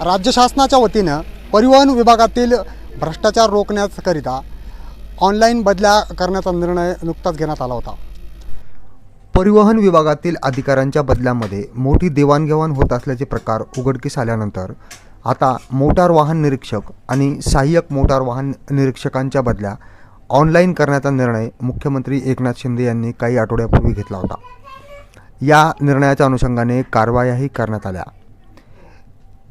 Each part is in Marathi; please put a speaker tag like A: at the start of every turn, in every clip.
A: राज्य शासनाच्या वतीनं परिवहन विभागातील भ्रष्टाचार रोखण्याकरिता ऑनलाईन बदल्या करण्याचा निर्णय नुकताच घेण्यात आला होता. परिवहन विभागातील अधिकाऱ्यांच्या बदल्यामध्ये मोठी देवाणघेवाण होत असल्याचे प्रकार उघडकीस आल्यानंतर आता मोटार वाहन निरीक्षक आणि सहाय्यक मोटार वाहन निरीक्षकांच्या बदल्या ऑनलाईन करण्याचा निर्णय मुख्यमंत्री एकनाथ शिंदे यांनी काही आठवड्यापूर्वी घेतला होता. या निर्णयाच्या अनुषंगाने कारवायाही करण्यात आल्या.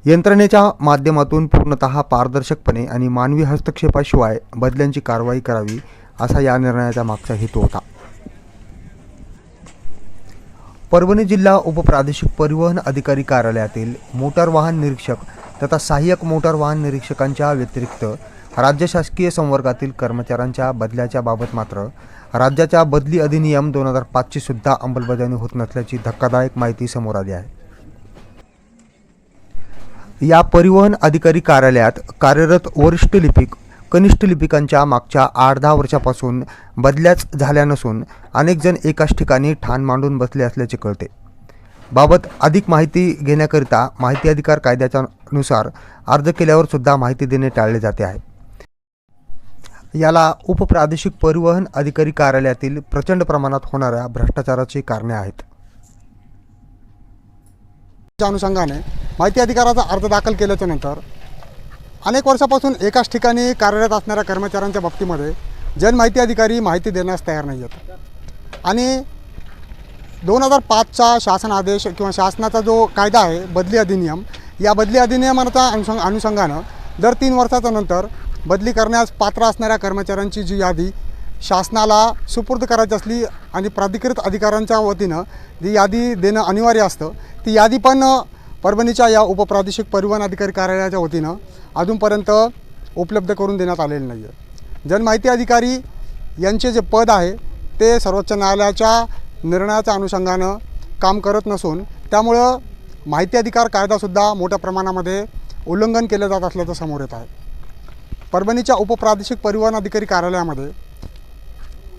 A: यंत्रणेच्या माध्यमातून पूर्णतः पारदर्शकपणे आणि मानवी हस्तक्षेपाशिवाय बदल्यांची कारवाई करावी असा या निर्णयाचा मागचा हेतू होता. परभणी जिल्हा उपप्रादेशिक परिवहन अधिकारी कार्यालयातील मोटार वाहन निरीक्षक तथा सहाय्यक मोटार वाहन निरीक्षकांच्या व्यतिरिक्त राज्य शासकीय संवर्गातील कर्मचाऱ्यांच्या बदल्याच्या बाबत मात्र राज्याच्या बदली अधिनियम दोन हजार पाचची सुद्धा अंमलबजावणी होत नसल्याची धक्कादायक माहिती समोर आली आहे. या परिवहन अधिकारी कार्यालयात कार्यरत वरिष्ठ लिपिक कनिष्ठ लिपिकांच्या मागच्या आठ दहा वर्षापासून बदल्याच झाल्या नसून अनेकजण एकाच ठिकाणी ठाण मांडून बसले असल्याचे कळते. बाबत अधिक माहिती घेण्याकरिता माहिती अधिकार कायद्याच्या नुसार अर्ज केल्यावर सुद्धा माहिती देणे टाळले जाते आहे. याला उपप्रादेशिक परिवहन अधिकारी कार्यालयातील प्रचंड प्रमाणात होणाऱ्या भ्रष्टाचाराची कारणे आहेत. अनुषंगाने माहिती अधिकाराचा अर्ज दाखल केल्याच्यानंतर अनेक वर्षापासून एकाच ठिकाणी कार्यरत असणाऱ्या कर्मचाऱ्यांच्या बाबतीमध्ये जनमाहिती अधिकारी माहिती देण्यास तयार नाही आहेत. आणि दोन हजार पाचचा शासन आदेश किंवा शासनाचा जो कायदा आहे बदली अधिनियम या बदली अधिनियमाच्या अनुषंग अनुषंगानं दर तीन वर्षाच्या नंतर बदली करण्यास पात्र असणाऱ्या कर्मचाऱ्यांची जी यादी शासनाला सुपूर्द करायची असली आणि प्राधिकृत अधिकाऱ्यांच्या वतीनं जी यादी देणं अनिवार्य असतं ती यादी पण परभणीच्या या उपप्रादेशिक परिवहन अधिकारी कार्यालयाच्या वतीनं अजूनपर्यंत उपलब्ध करून देण्यात आलेलं नाही आहे जनमाहिती अधिकारी यांचे जे पद आहे ते सर्वोच्च न्यायालयाच्या निर्णयाच्या अनुषंगानं काम करत नसून त्यामुळं माहिती अधिकार कायदासुद्धा मोठ्या प्रमाणामध्ये उल्लंघन केलं जात असल्याचं समोर येत आहे. परभणीच्या उपप्रादेशिक परिवहन अधिकारी कार्यालयामध्ये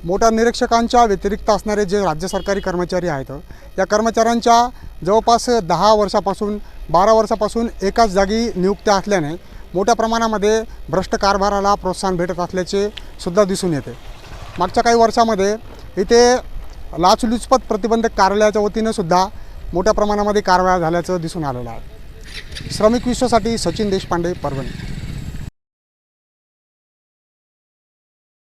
A: मोठ्या निरीक्षकांच्या व्यतिरिक्त असणारे जे राज्य सरकारी कर्मचारी आहेत या कर्मचाऱ्यांच्या जवळपास दहा वर्षापासून बारा वर्षापासून एकाच जागी नियुक्त्या असल्याने मोठ्या प्रमाणामध्ये भ्रष्ट कारभाराला प्रोत्साहन भेटत असल्याचे सुद्धा दिसून येते. मागच्या काही वर्षामध्ये इथे लाचलुचपत प्रतिबंधक कार्यालयाच्या वतीनं सुद्धा मोठ्या प्रमाणामध्ये कारवाया झाल्याचं दिसून आलेलं आहे. श्रमिक विश्वासाठी सचिन देशपांडे परभणी.